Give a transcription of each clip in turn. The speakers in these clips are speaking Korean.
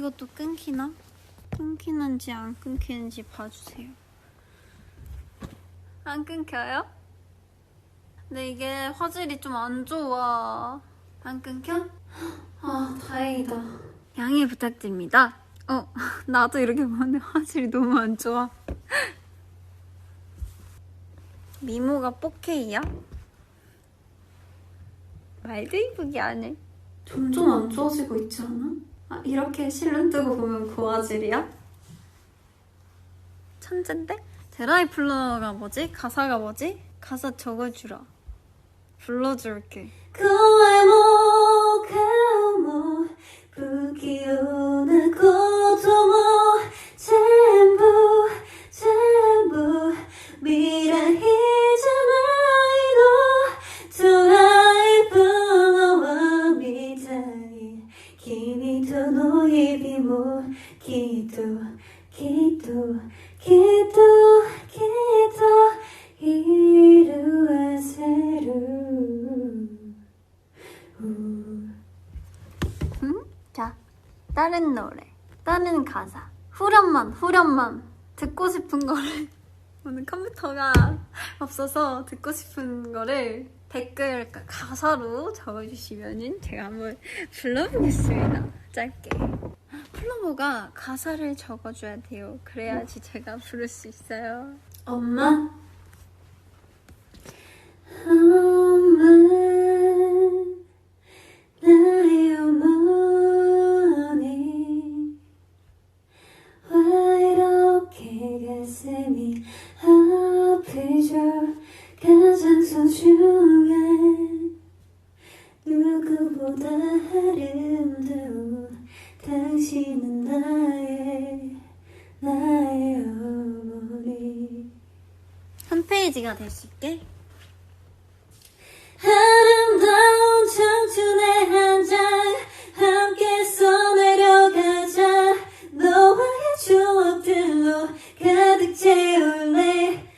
이것도 끊기나? 끊기는지 안 끊기는지 봐주세요. 안 끊겨요? 근데 이게 화질이 좀 안 좋아. 안 끊겨? 아, 다행이다. 양해 부탁드립니다. 어, 나도 이렇게 보는데 화질이 너무 안 좋아. 미모가 4K야? 말도 이쁘게 안 해. 점점 안 좋아지고 있지 않아? 아, 이렇게 실눈 뜨고 보면 고화질이야? 천잰데? 데라이플러가 뭐지? 가사가 뭐지? 가사 적어주라 불러줄게 전부 전부 미 가사. 후렴만, 후렴만. 듣고 싶은 거를. 오늘 컴퓨터가 없어서 듣고 싶은 거를 댓글 가사로 적어주시면은 제가 한번 불러보겠습니다. 짧게. 플로모가 가사를 적어줘야 돼요. 그래야지 제가 부를 수 있어요. 엄마 엄마 페이지가 될수 있게. 아름다운 청춘의 한 장 함께 써내려가자 너와의 추억들로 가득 채울래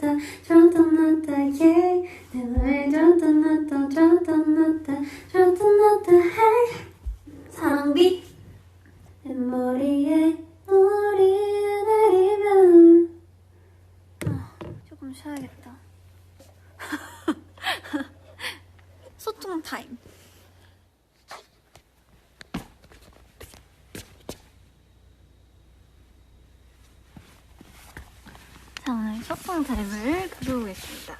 줬다. 놨다. Yeah. 내말 줬다. 놨다 줬다. 놨다 줬다 놨다. Hey. 사랑비 내 머리에 물이 내리면 조금 쉬어야겠다. 소통 타임. 자, 오늘 소통 타임을 가져오겠습니다.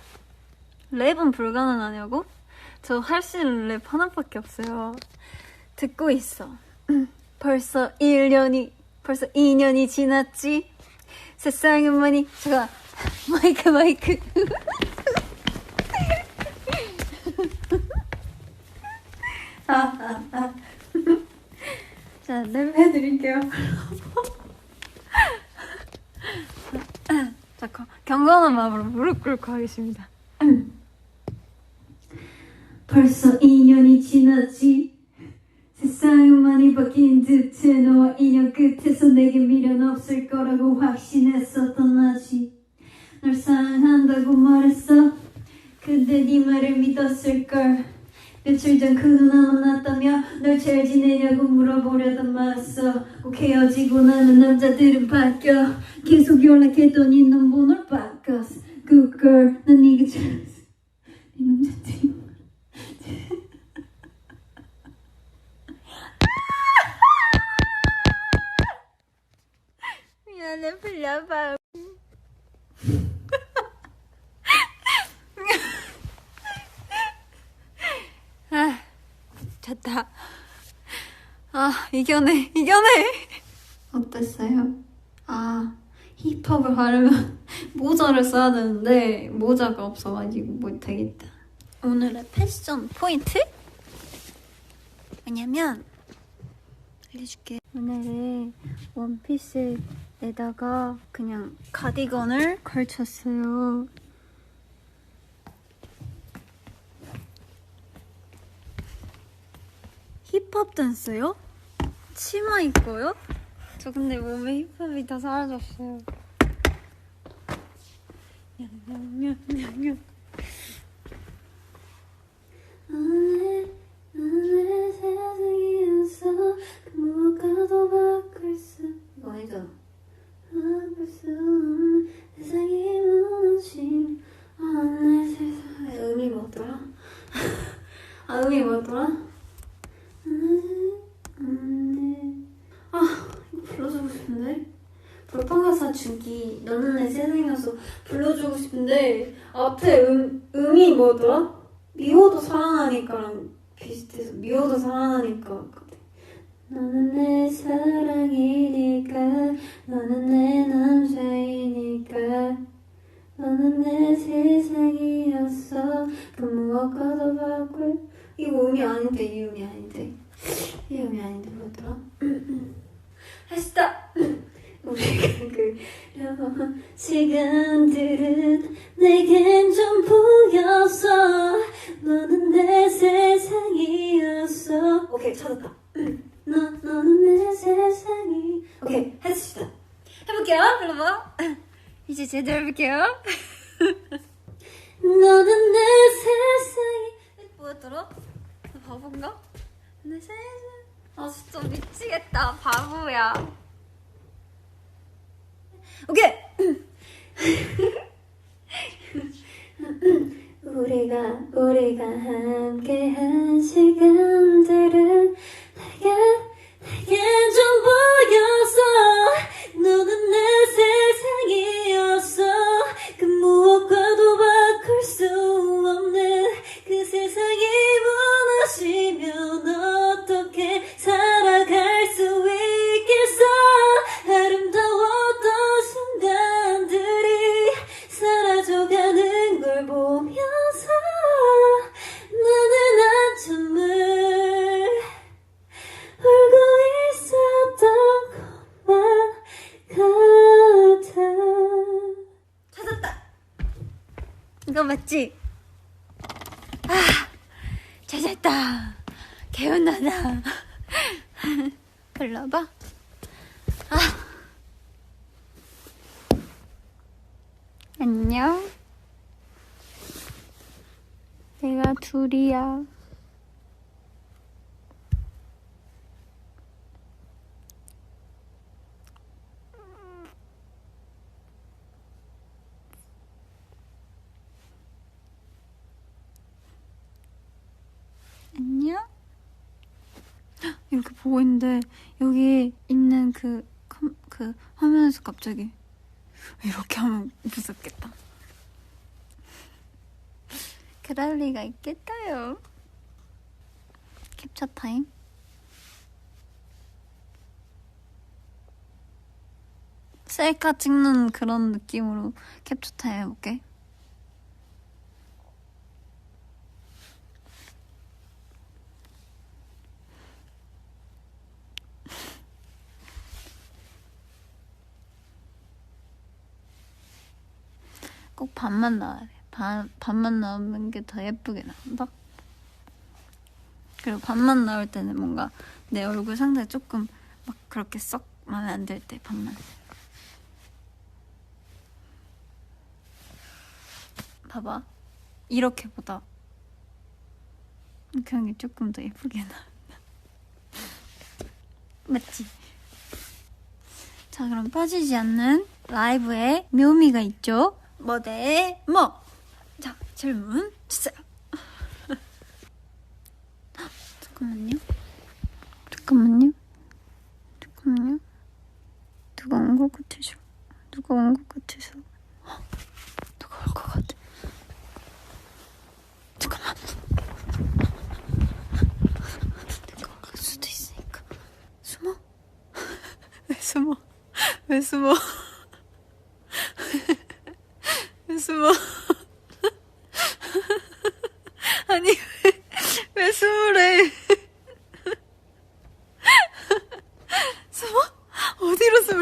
랩은 불가능하냐고? 저 할 수 있는 랩 하나밖에 없어요. 듣고 있어. 벌써 1년이, 벌써 2년이 지났지? 세상은 많이, 잠깐, 마이크, 마이크. 아, 아, 아. 자, 랩 해드릴게요. 자, 거- 경건한 마음으로 무릎 꿇고 하겠습니다. 벌써 2년이 지났지. 세상은 많이 바뀐 듯해 너와 인연 끝에서 내게 미련 없을 거라고 확신했었던 나지. 널 사랑한다고 말했어. 근데 네 말을 믿었을걸. 며칠 전 그 누나 만났다며 널 잘 지내냐고 물어보려던 말았어. 꼭 헤어지고 나는 남자들은 바뀌어. 계속 연락했더니 넌 번호를 Good girl 난 네가 잘했어 네 남자들이 미안해, 풀려봐. 아, 됐다. 아, 이겨내, 이겨내! 어땠어요? 아, 힙합을 하려면 모자를 써야 되는데, 모자가 없어가지고 못하겠다. 오늘의 패션 포인트? 뭐냐면, 알려줄게. 오늘은 원피스에다가 그냥 가디건을 걸쳤어요. 힙합 댄스요? 치마 입고요? 저 근데 몸에 힙합이 다 사라졌어요. 아, 이거 불러주고 싶은데? 불판가사 주기 너는 내 세상이어서 불러주고 싶은데 앞에 음, 음이 뭐더라? 미워도 사랑하니까랑 비슷해서 미워도 사랑하니까. 너는 내 사랑이니까 너는 내 남자이니까 너는 내 세상이었어 그 무엇과도 바꿀 이거 음이 아닌데 이 음이 아닌데 이 음이 아닌데 뭐더라? 했다! 우리가 그 시간들은 내겐 좀 보였어. 너는 내 세상이었어. 오케이 찾았다. 너, 너는 내 세상이. 오케이 했습니다. 해볼게요 불러봐 이제 제대로 해볼게요. 너는 내 세상이. 뭐였더라? 나 바본가? 내 세상. 아 진짜 미치겠다. 바보야 오케이 우리가 함께한 시간 이거 맞지? 아 찾았다 개운하다 불러봐 아 안녕. 내가 둘이야. 안녕? 헉, 이렇게 보고 있는데 여기 있는 그, 컴- 그 화면에서 갑자기 이렇게 하면 무섭겠다. 그럴 리가 있겠다요. 캡처 타임. 셀카 찍는 그런 느낌으로 캡처 타임 해볼게. 꼭 반만 나와야 돼. 반, 반만 나오는 게 더 예쁘게 나온다. 그리고 반만 나올 때는 뭔가 내 얼굴 상태 조금 막 그렇게 썩 마음에 안 들 때 반만. 봐봐. 이렇게 보다 이렇게 하는 게 조금 더 예쁘게 나온다. 맞지? 자, 그럼 빠지지 않는 라이브의 묘미가 있죠? 뭐대 뭐? 자, 질문 주세요. 잠깐만요. 잠깐만요. 잠깐만요. 누가 온 것 같으셔. 누가 온것 숨어? 왜 숨어? 왜 숨어? 아니 왜, 왜 숨으래? 숨어?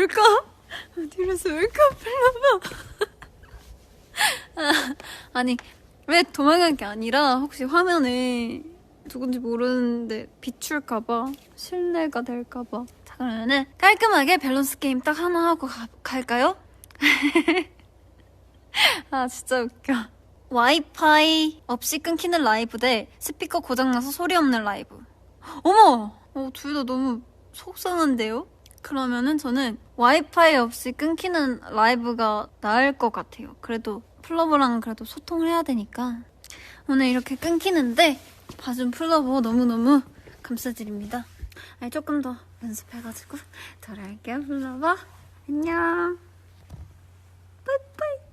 숨을까? 어디로 숨을까? 불러봐. 아, 아니 왜 도망간 게 아니라 혹시 화면에 누군지 모르는데 비출까봐 실례가 될까봐. 자 그러면은 깔끔하게 밸런스 게임 딱 하나 하고 가, 갈까요? 아 진짜 웃겨. 와이파이 없이 끊기는 라이브 대 스피커 고장나서 소리 없는 라이브. 어머! 어, 둘 다 너무 속상한데요? 그러면은 저는 와이파이 없이 끊기는 라이브가 나을 것 같아요. 그래도 플러버랑 그래도 소통을 해야 되니까 오늘 이렇게 끊기는데 봐준 플러버 너무너무 감사드립니다. 아니, 조금 더 연습해가지고 돌아올게요, 플러버. 안녕. 빠이빠이.